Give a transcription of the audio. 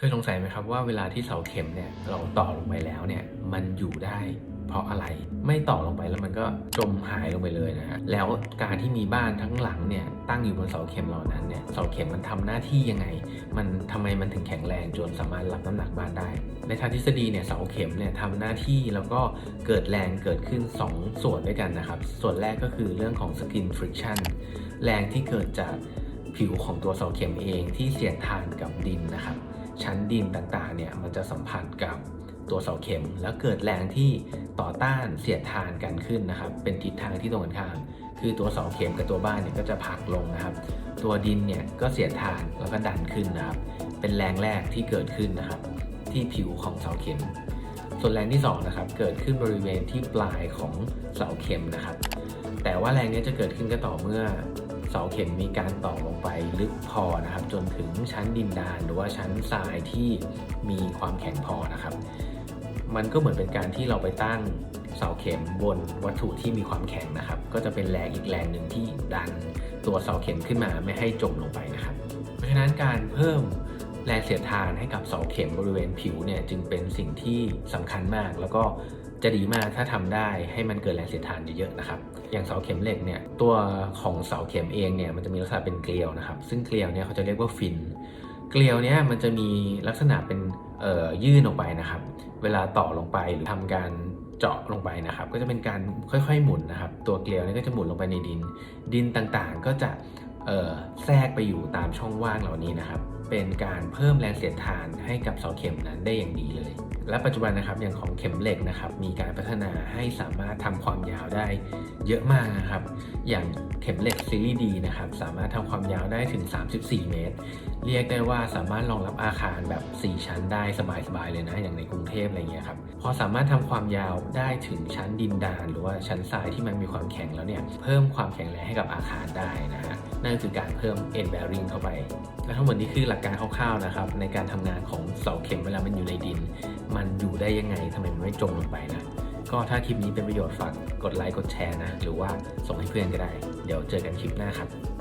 เคยสงสัยไหมครับว่าเวลาที่เสาเข็มเนี่ยเราต่อลงไปแล้วเนี่ยมันอยู่ได้เพราะอะไรไม่ต่อลงไปแล้วมันก็จมหายลงไปเลยนะฮะแล้วการที่มีบ้านทั้งหลังเนี่ยตั้งอยู่บนเสาเข็มเหล่านั้นเนี่ยเสาเข็มมันทำหน้าที่ยังไง มันทำไมมันถึงแข็งแรงจนสามารถรับน้ำหนักบ้านได้ ในทางทฤษฎีเนี่ยเสาเข็มเนี่ยทำหน้าที่แล้วก็เกิดแรงเกิดขึ้น 2 ส่วนด้วยกันนะครับส่วนแรกก็คือเรื่องของ skin friction แรงที่เกิดจากผิวของตัวเสาเข็มเองที่เสียดทานกับดินนะครับ ชั้นดินต่างๆเนี่ยมันจะสัมผัสกับตัวเสาเข็ม แล้วเกิดแรงที่ต่อต้านเสียดทานกันขึ้นนะครับ เป็นทิศทางที่ตรงกันข้ามคือตัวเสาเข็มกับตัวบ้านเนี่ยก็จะผักลงนะครับ ตัวดินเนี่ยก็เสียดทานแล้วก็ดันขึ้นนะครับ เป็นแรงแรกที่เกิดขึ้นนะครับ ที่ผิวของเสาเข็ม ส่วนแรงที่สองนะครับเกิดขึ้นบริเวณที่ปลายของเสาเข็มนะครับ แต่ว่าแรงนี้จะเกิดขึ้นก็ต่อเมื่อ เสาเข็มมีการต่อลงไปลึกพอนะครับ จนถึงชั้นดินดานหรือว่าชั้นทรายที่มีความแข็งพอนะครับ มันก็เหมือนเป็นการที่เราไปตั้งเสาเข็มบนวัตถุที่มีความแข็งนะครับ ก็จะเป็นแรงอีกแรงหนึ่งที่ดันตัวเสาเข็มขึ้นมาไม่ให้จมลงไปนะครับ เพราะฉะนั้นการเพิ่ม แรงเสียดทานให้กับเสาเข็มบริเวณผิวเนี่ยจึงเป็นสิ่งที่สำคัญมาก แล้วก็จะดีมากถ้าทำได้ให้มันเกิดแรงเสียดทานเยอะๆนะครับ อย่างเสาเข็มเหล็กเนี่ยตัวของเสาเข็มเองเนี่ยมันจะมีลักษณะเป็นเกลียวนะครับ ซึ่งเกลียวเนี่ยเขาจะเรียกว่าฟิน เกลียวเนี่ยมันจะมีลักษณะเป็นยื่นออกไปนะครับ เวลาต่อลงไปหรือทำการเจาะลงไปนะครับ ก็จะเป็นการค่อยๆหมุนนะครับ ตัวเกลียวเนี่ยก็จะหมุนลงไปในดิน ดินต่างๆ ก็จะแทรกไปอยู่ตามช่องว่างเหล่านี้นะครับ เป็นการเพิ่มแรงเสียดทานให้กับเสาเข็มนั้นได้อย่างดีเลย และปัจจุบันนะครับอย่างของเข็มเหล็กนะครับมีการพัฒนาให้สามารถทำความยาวได้เยอะมากนะครับ อย่างเข็มเหล็กซีรีส์ดีนะครับสามารถทำความยาวได้ถึง 34 เมตร เรียกได้ว่าสามารถรองรับอาคารแบบ 4 ชั้นได้สบายๆเลยนะอย่างในกรุงเทพอะไรเงี้ยครับ พอสามารถทำความยาวได้ถึงชั้นดินดาน หรือว่าชั้นทรายที่มันมีความแข็งแล้วเนี่ยเพิ่มความแข็งแรงให้กับอาคารได้นะฮะนั่นคือการเพิ่ม end bearing เข้าไป และทั้งหมดนี้คือหลักการคร่าวๆนะครับในการทำงานของเสาเข็มเวลามันอยู่ในดิน มันอยู่ได้ยังไงทำไมมันไม่จมลงไปนะก็ถ้าคลิปนี้เป็นประโยชน์ฝากกดไลค์กดแชร์นะ หรือว่าส่งให้เพื่อนก็ได้ เดี๋ยวเจอกันคลิปหน้าครับ